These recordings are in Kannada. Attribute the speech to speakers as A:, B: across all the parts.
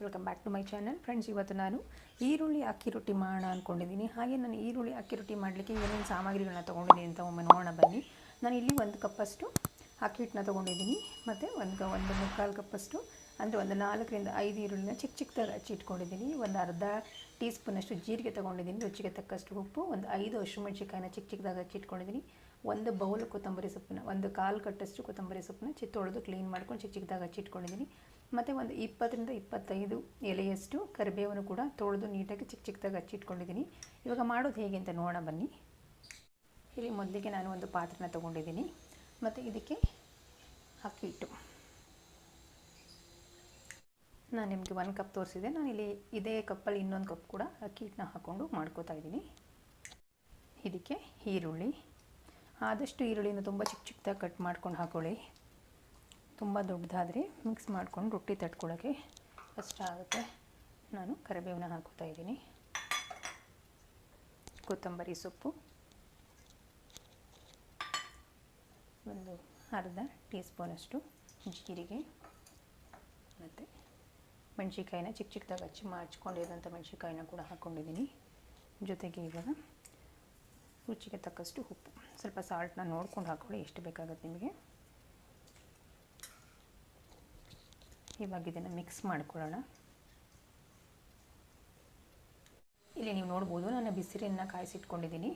A: Welcome back to my channel friends ಇವತ್ತು ನಾನು ಈರುಳ್ಳಿ ಅಕ್ಕಿ ರೊಟ್ಟಿ ಮಾಡೋಣ ಅಂದ್ಕೊಂಡಿದ್ದೀನಿ ಹಾಗೆ ನಾನು ಈರುಳ್ಳಿ ಅಕ್ಕಿ ರೊಟ್ಟಿ ಮಾಡಲಿಕ್ಕೆ ಏನೇನು ಸಾಮಗ್ರಿಗಳನ್ನ ತೊಗೊಂಡಿದ್ದೀನಿ ಅಂತ ಒಮ್ಮೆ ನೋಡೋಣ ಬನ್ನಿ. ನಾನು ಇಲ್ಲಿ ಒಂದು ಕಪ್ಪಷ್ಟು ಅಕ್ಕಿ ಹಿಟ್ಟನ್ನ ತೊಗೊಂಡಿದ್ದೀನಿ. ಮತ್ತು ಒಂದು ಒಂದು ಮುಕ್ಕಾಲು ಕಪ್ಪಷ್ಟು, ಅಂದರೆ ಒಂದು ನಾಲ್ಕರಿಂದ ಐದು ಈರುಳ್ಳಿನ ಚಿಕ್ಕ ಚಿಕ್ಕದಾಗಿ ಹಚ್ಚಿ ಇಟ್ಕೊಂಡಿದ್ದೀನಿ. ಒಂದು ಅರ್ಧ ಟೀ ಸ್ಪೂನಷ್ಟು ಜೀರಿಗೆ ತೊಗೊಂಡಿದ್ದೀನಿ. ರುಚಿಗೆ ತಕ್ಕಷ್ಟು ಉಪ್ಪು, ಒಂದು ಐದು ಹಸಿಮೆಣ್ಸಿಕಾಯಿನ ಚಿಕ್ಕ ಚಿಕ್ಕದಾಗಿ ಹಚ್ಚಿ ಇಟ್ಕೊಂಡಿದ್ದೀನಿ. ಒಂದು ಬೌಲ್ ಕೊತ್ತಂಬರಿ ಸೊಪ್ಪನ್ನ, ಒಂದು ಕಾಲು ಕಟ್ಟಷ್ಟು ಕೊತ್ತಂಬರಿ ಸೊಪ್ಪನ್ನ ಚಿತ್ತೊಳೆದು ಕ್ಲೀನ್ ಮಾಡ್ಕೊಂಡು ಚಿಕ್ಕ ಚಿಕ್ಕದಾಗಿ ಹಚ್ಚಿ ಇಟ್ಕೊಂಡಿದ್ದೀನಿ. ಮತ್ತು ಒಂದು ಇಪ್ಪತ್ತರಿಂದ ಇಪ್ಪತ್ತೈದು ಎಲೆಯಷ್ಟು ಕರಿಬೇವನ್ನು ಕೂಡ ತೊಳೆದು ನೀಟಾಗಿ ಚಿಕ್ಕ ಚಿಕ್ಕದಾಗಿ ಹಚ್ಚಿಟ್ಕೊಂಡಿದ್ದೀನಿ. ಇವಾಗ ಮಾಡೋದು ಹೇಗೆ ಅಂತ ನೋಡೋಣ ಬನ್ನಿ. ಇಲ್ಲಿ ಮೊದಲಿಗೆ ನಾನು ಒಂದು ಪಾತ್ರೆನ ತೊಗೊಂಡಿದ್ದೀನಿ. ಮತ್ತು ಇದಕ್ಕೆ ಅಕ್ಕಿ ಹಿಟ್ಟು ನಾನು ನಿಮಗೆ ಒಂದು ಕಪ್ ತೋರಿಸಿದೆ. ನಾನು ಇಲ್ಲಿ ಇದೇ ಕಪ್ಪಲ್ಲಿ ಇನ್ನೊಂದು ಕಪ್ ಕೂಡ ಅಕ್ಕಿ ಹಿಟ್ಟನ್ನ ಹಾಕ್ಕೊಂಡು ಮಾಡ್ಕೋತಾ ಇದ್ದೀನಿ. ಇದಕ್ಕೆ ಈರುಳ್ಳಿ. ಆದಷ್ಟು ಈರುಳ್ಳಿನ ತುಂಬ ಚಿಕ್ಕ ಚಿಕ್ಕದಾಗಿ ಕಟ್ ಮಾಡ್ಕೊಂಡು ಹಾಕೊಳ್ಳಿ. ತುಂಬ ದೊಡ್ಡದಾದರೆ. ಮಿಕ್ಸ್ ಮಾಡ್ಕೊಂಡು ರೊಟ್ಟಿ ತಟ್ಕೊಳ್ಳೋಕ್ಕೆ ಕಷ್ಟ ಆಗುತ್ತೆ. ನಾನು ಕರಿಬೇವನ್ನ ಹಾಕೋತಾ ಇದ್ದೀನಿ. ಕೊತ್ತಂಬರಿ ಸೊಪ್ಪು. ಒಂದು ಅರ್ಧ ಟೀ ಸ್ಪೂನಷ್ಟು ಜೀರಿಗೆ ಮತ್ತು ಮೆಣಸಿಕಾಯಿನ ಚಿಕ್ಕ ಚಿಕ್ಕದಾಗಿ ಹಚ್ಚಿ ಮಾಡ್ಕೊಂಡಿರೋಂಥ ಮೆಣಸಿಕಾಯಿನ ಕೂಡ ಹಾಕ್ಕೊಂಡಿದ್ದೀನಿ. ಜೊತೆಗೆ ಇವಾಗ ರುಚಿಗೆ ತಕ್ಕಷ್ಟು ಉಪ್ಪು. ಸ್ವಲ್ಪ ಸಾಲ್ಟನ್ನ ನೋಡ್ಕೊಂಡು ಹಾಕ್ಕೊಳ್ಳಿ ಎಷ್ಟು ಬೇಕಾಗುತ್ತೆ ನಿಮಗೆ. ಇವಾಗ ಇದನ್ನು ಮಿಕ್ಸ್ ಮಾಡ್ಕೊಳ್ಳೋಣ. ಇಲ್ಲಿ ನೀವು ನೋಡ್ಬೋದು, ನಾನು ಬಿಸಿರಿಯನ್ನು ಕಾಯಿಸಿಟ್ಕೊಂಡಿದ್ದೀನಿ.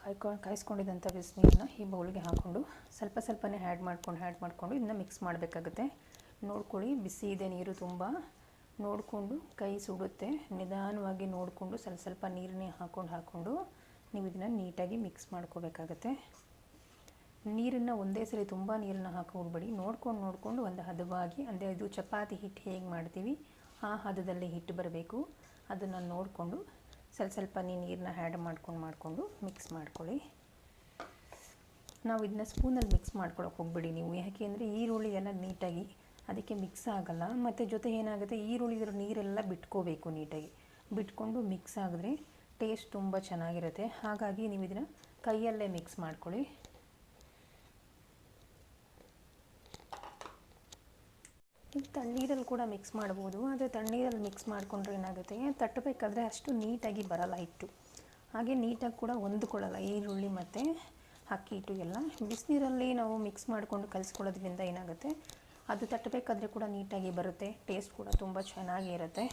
A: ಕಾಯ್ಕೊ, ಕಾಯಿಸ್ಕೊಂಡಿದ್ದಂಥ ಬಿಸಿನೀರನ್ನ ಈ ಬೌಲ್ಗೆ ಹಾಕ್ಕೊಂಡು, ಸ್ವಲ್ಪ ಸ್ವಲ್ಪನೇ ಆ್ಯಡ್ ಮಾಡ್ಕೊಂಡು ಆ್ಯಡ್ ಮಾಡಿಕೊಂಡು ಇದನ್ನ ಮಿಕ್ಸ್ ಮಾಡಬೇಕಾಗುತ್ತೆ. ನೋಡ್ಕೊಳ್ಳಿ, ಬಿಸಿ ಇದೆ ನೀರು ತುಂಬ. ನೋಡಿಕೊಂಡು ಕೈ ಸುಡುತ್ತೆ. ನಿಧಾನವಾಗಿ ನೋಡಿಕೊಂಡು ಸ್ವಲ್ಪ ಸ್ವಲ್ಪ ನೀರನ್ನೇ ಹಾಕ್ಕೊಂಡು ಹಾಕ್ಕೊಂಡು ನೀವು ಇದನ್ನು ನೀಟಾಗಿ ಮಿಕ್ಸ್ ಮಾಡ್ಕೋಬೇಕಾಗತ್ತೆ. ನೀರನ್ನು ಒಂದೇ ಸರಿ ತುಂಬ ನೀರನ್ನು ಹಾಕೋಬಿಡಿ. ನೋಡ್ಕೊಂಡು, ನೋಡಿಕೊಂಡು ಒಂದು ಹದವಾಗಿ, ಅಂದರೆ ಇದು ಚಪಾತಿ ಹಿಟ್ಟು ಹೇಗೆ ಮಾಡ್ತೀವಿ, ಆ ಹದದಲ್ಲಿ ಹಿಟ್ಟು ಬರಬೇಕು. ಅದನ್ನು ನೋಡಿಕೊಂಡು ಸ್ವಲ್ಪ ಸ್ವಲ್ಪ ನೀರನ್ನ ಆ್ಯಡ್ ಮಾಡ್ಕೊಂಡು, ಮಾಡಿಕೊಂಡು ಮಿಕ್ಸ್ ಮಾಡ್ಕೊಳ್ಳಿ. ನಾವು ಇದನ್ನ ಸ್ಪೂನಲ್ಲಿ ಮಿಕ್ಸ್ ಮಾಡ್ಕೊಳಕ್ಕೆ ಹೋಗ್ಬೇಡಿ ನೀವು. ಯಾಕೆ ಅಂದರೆ ಈರುಳ್ಳಿ ಎಲ್ಲ ನೀಟಾಗಿ ಅದಕ್ಕೆ ಮಿಕ್ಸ್ ಆಗಲ್ಲ. ಮತ್ತು ಜೊತೆ ಏನಾಗುತ್ತೆ, ಈರುಳ್ಳಿದ್ರ ನೀರೆಲ್ಲ ಬಿಟ್ಕೋಬೇಕು ನೀಟಾಗಿ. ಬಿಟ್ಕೊಂಡು ಮಿಕ್ಸ್ ಆಗಿದ್ರೆ ಟೇಸ್ಟ್ ತುಂಬ ಚೆನ್ನಾಗಿರುತ್ತೆ. ಹಾಗಾಗಿ ನೀವು ಇದನ್ನು ಕೈಯಲ್ಲೇ ಮಿಕ್ಸ್ ಮಾಡ್ಕೊಳ್ಳಿ. ಈಗ ತಣ್ಣೀರಲ್ಲಿ ಕೂಡ ಮಿಕ್ಸ್ ಮಾಡ್ಬೋದು. ಆದರೆ ತಣ್ಣೀರಲ್ಲಿ ಮಿಕ್ಸ್ ಮಾಡಿಕೊಂಡ್ರೆ ಏನಾಗುತ್ತೆ? ತಟ್ಟಬೇಕಾದ್ರೆ ಅಷ್ಟು ನೀಟಾಗಿ ಬರಲ್ಲ ಹಿಟ್ಟು. ಹಾಗೆ ನೀಟಾಗಿ ಕೂಡ ಹೊಂದ್ಕೊಳ್ಳಲ್ಲ. ಈರುಳ್ಳಿ ಮತ್ತು ಅಕ್ಕಿ, ಹಿಟ್ಟು ಎಲ್ಲ. ಬಿಸಿನೀರಲ್ಲಿ ನಾವು ಮಿಕ್ಸ್ ಮಾಡಿಕೊಂಡು ಕಲಿಸ್ಕೊಳ್ಳೋದ್ರಿಂದ ಏನಾಗುತ್ತೆ? ಅದು ತಟ್ಟಬೇಕಾದ್ರೆ ಕೂಡ ನೀಟಾಗಿ ಬರುತ್ತೆ. ಟೇಸ್ಟ್ ಕೂಡ ತುಂಬ ಚೆನ್ನಾಗಿ ಇರುತ್ತೆ.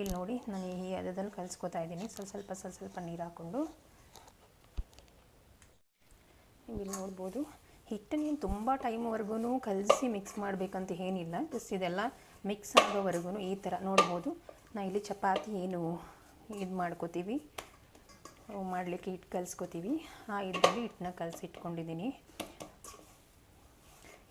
A: ಇಲ್ಲಿ ನೋಡಿ, ನಾನು ಈ ಅದದಲ್ಲಿ ಕಲಿಸ್ಕೊತಾ ಇದ್ದೀನಿ. ಸ್ವಲ್ಪ ಸ್ವಲ್ಪ ಸ್ವಲ್ಪ ಸ್ವಲ್ಪ ನೀರು ಹಾಕ್ಕೊಂಡು. ಇಲ್ಲಿ ನೋಡ್ಬೋದು. ಹಿಟ್ಟನ್ನೇನು ತುಂಬ ಟೈಮ್ವರೆಗೂ ಕಲಸಿ ಮಿಕ್ಸ್ ಮಾಡಬೇಕಂತ ಏನಿಲ್ಲ. ಜಸ್ಟ್ ಇದೆಲ್ಲ ಮಿಕ್ಸ್ ಆಗೋವರೆಗೂ ಈ ಥರ ನೋಡ್ಬೋದು. ನಾ ಇಲ್ಲಿ ಚಪಾತಿ ಏನು ಇದು ಮಾಡ್ಕೋತೀವಿ. ಮಾಡಲಿಕ್ಕೆ ಹಿಟ್ಟು ಕಲಿಸ್ಕೋತೀವಿ. ಆ ಇದರಲ್ಲಿ ಹಿಟ್ಟನ್ನ ಕಲಸಿ ಇಟ್ಕೊಂಡಿದ್ದೀನಿ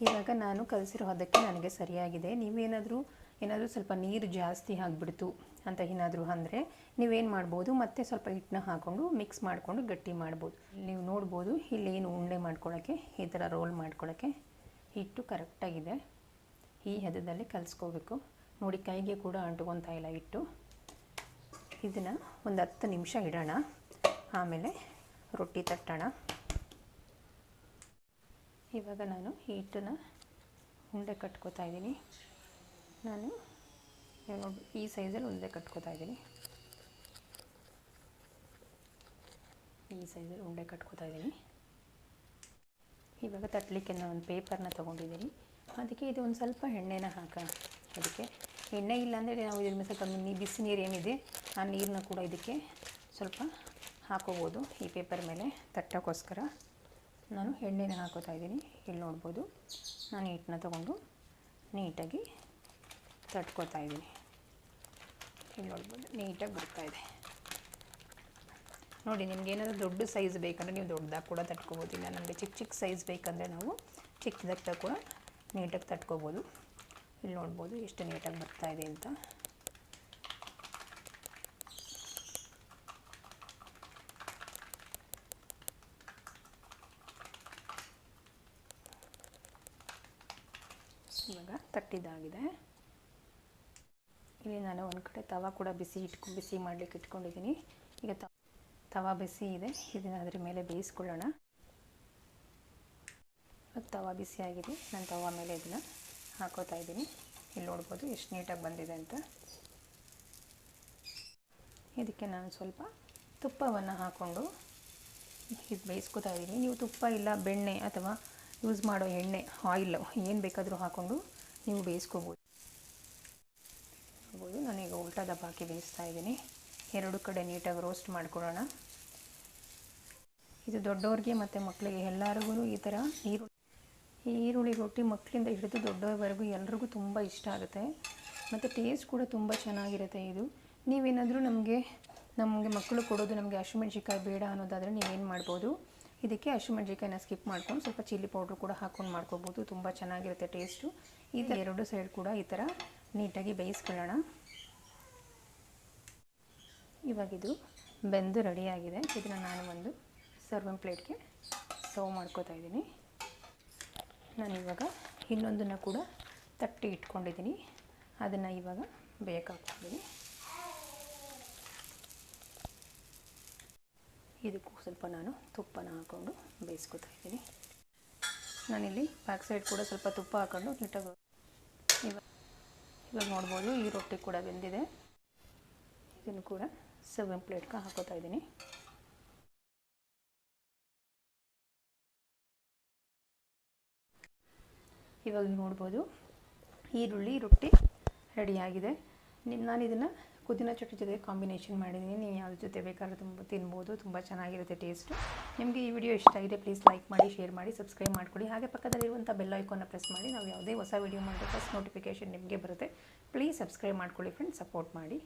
A: ಇವಾಗ ನಾನು ಕಲಸಿರೋ ಅದಕ್ಕೆ ನನಗೆ ಸರಿಯಾಗಿದೆ. ನೀವೇನಾದರೂ, ಏನಾದರೂ ಸ್ವಲ್ಪ ನೀರು ಜಾಸ್ತಿ ಆಗಿಬಿಡ್ತು ಅಂತ ಏನಾದರೂ ಅಂದರೆ ನೀವೇನು ಮಾಡ್ಬೋದು? ಮತ್ತೆ ಸ್ವಲ್ಪ ಹಿಟ್ಟನ್ನ ಹಾಕ್ಕೊಂಡು ಮಿಕ್ಸ್ ಮಾಡಿಕೊಂಡು ಗಟ್ಟಿ ಮಾಡ್ಬೋದು. ನೀವು ನೋಡ್ಬೋದು ಇಲ್ಲಿ ಏನು ಉಂಡೆ ಮಾಡ್ಕೊಳ್ಳೋಕ್ಕೆ ಈ ಥರ ರೋಲ್ ಮಾಡ್ಕೊಳ್ಳೋಕ್ಕೆ ಹಿಟ್ಟು ಕರೆಕ್ಟಾಗಿದೆ ಈ ಹದದಲ್ಲಿ ಕಲಿಸ್ಕೋಬೇಕು. ನೋಡಿ, ಕೈಗೆ ಕೂಡ ಅಂಟ್ಕೊತಾ ಇಲ್ಲ ಹಿಟ್ಟು. ಇದನ್ನು ಒಂದು ಹತ್ತು ನಿಮಿಷ ಇಡೋಣ. ಆಮೇಲೆ ರೊಟ್ಟಿ ತಟ್ಟೋಣ. ಇವಾಗ ನಾನು ಹಿಟ್ಟನ್ನು ಉಂಡೆ ಕಟ್ಕೋತಾ ಇದ್ದೀನಿ. ನಾನು ಈ ಸೈಜಲ್ಲಿ ಉಂಡೆ ಕಟ್ಕೋತಾ ಇದ್ದೀನಿ. ಈ ಸೈಜಲ್ಲಿ ಉಂಡೆ ಕಟ್ಕೋತಾ ಇದ್ದೀನಿ. ಇವಾಗ ತಟ್ಟಲಿಕ್ಕೆ ನಾನು ಒಂದು ಪೇಪರ್ನ ತೊಗೊಂಡಿದ್ದೀನಿ. ಅದಕ್ಕೆ ಇದು ಒಂದು ಸ್ವಲ್ಪ ಎಣ್ಣೆನ ಹಾಕ. ಅದಕ್ಕೆ ಎಣ್ಣೆ ಇಲ್ಲ ಅಂದರೆ ನಾವು ಇದ್ರ ಸ್ವಲ್ಪ ನೀ, ಬಿಸಿ ನೀರು ಏನಿದೆ ಆ ನೀರನ್ನ ಕೂಡ ಇದಕ್ಕೆ ಸ್ವಲ್ಪ ಹಾಕೋಬೋದು ಈ ಪೇಪರ್ ಮೇಲೆ ತಟ್ಟೋಕ್ಕೋಸ್ಕರ ನಾನು ಎಣ್ಣೆನ ಹಾಕೋತಾ ಇದ್ದೀನಿ. ಇಲ್ಲಿ ನೋಡ್ಬೋದು. ನಾನು ಹಿಟ್ಟನ್ನ ತೊಗೊಂಡು ನೀಟಾಗಿ ತಟ್ಕೋತಾ ಇದ್ದೀನಿ. ಇಲ್ಲಿ ನೋಡ್ಬೋದು. ನೀಟಾಗಿ ಬರ್ತಾಯಿದೆ ನೋಡಿ, ನಿಮ್ಗೆ ಏನಾದರೂ ದೊಡ್ಡ ಸೈಜ್ ಬೇಕಂದರೆ ನೀವು ದೊಡ್ಡದಾಗಿ ಕೂಡ ತಟ್ಕೋಬೋದು. ಇಲ್ಲ ನಮಗೆ ಚಿಕ್ಕ ಚಿಕ್ಕ ಸೈಜ್ ಬೇಕಂದರೆ ನಾವು ಚಿಕ್ಕದಾಗಿ ಕೂಡ ನೀಟಾಗಿ ತಟ್ಕೋಬೋದು. ಇಲ್ಲಿ ನೋಡ್ಬೋದು ಎಷ್ಟು ನೀಟಾಗಿ ಬರ್ತಾಯಿದೆ ಅಂತ. ಇವಾಗ ತಟ್ಟಿದ್ದಾಗಿದೆ. ಇಲ್ಲಿ ನಾನು ಒಂದು ಕಡೆ ತವ ಕೂಡ ಬಿಸಿ ಇಟ್ಕೊ, ಬಿಸಿ ಮಾಡಲಿಕ್ಕೆ ಇಟ್ಕೊಂಡಿದ್ದೀನಿ. ಈಗ ತವ ಬಿಸಿ ಇದೆ. ಇದನ್ನು ಅದರ ಮೇಲೆ ಬೇಯಿಸ್ಕೊಳ್ಳೋಣ. ತವ ಬಿಸಿಯಾಗಿದೆ ನಾನು ತವ ಮೇಲೆ ಇದನ್ನು ಹಾಕೋತಾ ಇದ್ದೀನಿ. ಇಲ್ಲಿ ನೋಡ್ಬೋದು ಎಷ್ಟು ನೀಟಾಗಿ ಬಂದಿದೆ ಅಂತ. ಇದಕ್ಕೆ ನಾನು ಸ್ವಲ್ಪ ತುಪ್ಪವನ್ನು ಹಾಕ್ಕೊಂಡು ಇದು ಬೇಯಿಸ್ಕೊತಾ ಇದ್ದೀನಿ. ನೀವು ತುಪ್ಪ ಇಲ್ಲ, ಬೆಣ್ಣೆ ಅಥವಾ ಯೂಸ್ ಮಾಡೋ ಎಣ್ಣೆ ಆಯಿಲ್ ಏನು ಬೇಕಾದರೂ ಹಾಕ್ಕೊಂಡು ನೀವು ಬೇಯಿಸ್ಕೋಬೋದು. ನೋಡ್ಬೋದು ನಾನೀಗ ಉಲ್ಟಾ ದಪ್ಪ ಹಾಕಿ ಬೇಯಿಸ್ತಾ ಇದ್ದೀನಿ. ಎರಡು ಕಡೆ ನೀಟಾಗಿ ರೋಸ್ಟ್ ಮಾಡ್ಕೊಳ್ಳೋಣ. ಇದು ದೊಡ್ಡವ್ರಿಗೆ ಮತ್ತು ಮಕ್ಕಳಿಗೆ ಎಲ್ಲರಿಗೂ ಈ ಥರ ಈರುಳ್ಳಿ ಈ ಈರುಳ್ಳಿ ರೊಟ್ಟಿ ಮಕ್ಕಳಿಂದ ಹಿಡಿದು ದೊಡ್ಡವರೆಗೂ ಎಲ್ರಿಗೂ ತುಂಬ ಇಷ್ಟ ಆಗುತ್ತೆ. ಮತ್ತು ಟೇಸ್ಟ್ ಕೂಡ ತುಂಬ ಚೆನ್ನಾಗಿರುತ್ತೆ ಇದು. ನೀವೇನಾದರೂ ನಮಗೆ ನಮಗೆ ಮಕ್ಕಳು ಕೊಡೋದು ನಮಗೆ ಹಸಿಮೆಣ್ಸಿಕಾಯಿ ಬೇಡ ಅನ್ನೋದಾದರೆ ನೀವೇನು ಮಾಡ್ಬೋದು? ಇದಕ್ಕೆ ಹಸಿಮೆಣ್ಸಿಕಾಯಿನ ಸ್ಕಿಪ್ ಮಾಡ್ಕೊಂಡು ಸ್ವಲ್ಪ ಚಿಲ್ಲಿ ಪೌಡ್ರ್ ಕೂಡ ಹಾಕ್ಕೊಂಡು ಮಾಡ್ಕೋಬೋದು. ತುಂಬ ಚೆನ್ನಾಗಿರುತ್ತೆ ಟೇಸ್ಟು ಥರ ಎರಡು ಸೈಡ್ ಕೂಡ ಈ ಥರ ನೀಟಾಗಿ ಬೇಯಿಸ್ಕೊಳ್ಳೋಣ. ಇವಾಗಿದು ಬೆಂದು ರೆಡಿಯಾಗಿದೆ ಇದನ್ನು ನಾನು ಒಂದು ಸರ್ವಿಂಗ್ ಪ್ಲೇಟ್ಗೆ ಸರ್ವ್ ಮಾಡ್ಕೋತಾ ಇದ್ದೀನಿ. ನಾನಿವಾಗ ಇನ್ನೊಂದನ್ನು ಕೂಡ ತಟ್ಟಿ ಇಟ್ಕೊಂಡಿದ್ದೀನಿ. ಅದನ್ನು ಇವಾಗ ಬೇಕಾಗ್ತಿದ್ದೀನಿ ಇದಕ್ಕೂ ಸ್ವಲ್ಪ ನಾನು ತುಪ್ಪನ ಹಾಕ್ಕೊಂಡು ಬೇಯಿಸ್ಕೊತಾ ಇದ್ದೀನಿ. ನಾನಿಲ್ಲಿ ಬ್ಯಾಕ್ ಸೈಡ್ ಕೂಡ ಸ್ವಲ್ಪ ತುಪ್ಪ ಹಾಕೊಂಡು ನೀಟಾಗಿ ಇವಾಗ ಇವಾಗ ನೋಡ್ಬೋದು, ಈ ರೊಟ್ಟಿ ಕೂಡ ಬೆಂದಿದೆ. ಇದನ್ನು ಕೂಡ ಸರ್ವಿಂಗ್ ಪ್ಲೇಟ್ಗೆ ಹಾಕೋತಾ ಇದ್ದೀನಿ. ಇವಾಗ ನೋಡ್ಬೋದು, ಈರುಳ್ಳಿ, ರೊಟ್ಟಿ ರೆಡಿಯಾಗಿದೆ ನಿಮ್ಮ ನಾನು ಇದನ್ನು ಪುದೀನ ಚಟ್ನಿ ಜೊತೆ ಕಾಂಬಿನೇಷನ್ ಮಾಡಿದ್ದೀನಿ. ನೀವು ಯಾವ್ದು ಜೊತೆ ಬೇಕಾದ್ರೆ ತುಂಬ ತಿನ್ಬೋದು, ತುಂಬ ಚೆನ್ನಾಗಿರುತ್ತೆ ಟೇಸ್ಟು ನಿಮಗೆ ಈ ವಿಡಿಯೋ ಇಷ್ಟ ಆಗಿದೆ ಪ್ಲೀಸ್ ಲೈಕ್ ಮಾಡಿ ಶೇರ್ ಮಾಡಿ ಸಬ್ಸ್ಕ್ರೈಬ್ ಮಾಡ್ಕೊಳ್ಳಿ. ಹಾಗೆ ಪಕ್ಕದಲ್ಲಿರುವಂಥ ಬೆಲ್ ಐಕೋನ ಪ್ರೆಸ್ ಮಾಡಿ, ನಾವು ಯಾವುದೇ ಹೊಸ ವೀಡಿಯೋ ಮಾಡಿದ್ರೆ ಫಸ್ಟ್ ನೋಟಿಫಿಕೇಷನ್ ನಿಮಗೆ ಬರುತ್ತೆ. ಪ್ಲೀಸ್ ಸಬ್ಸ್ಕ್ರೈಬ್ ಮಾಡ್ಕೊಳ್ಳಿ ಫ್ರೆಂಡ್ಸ್ ಸಪೋರ್ಟ್ ಮಾಡಿ.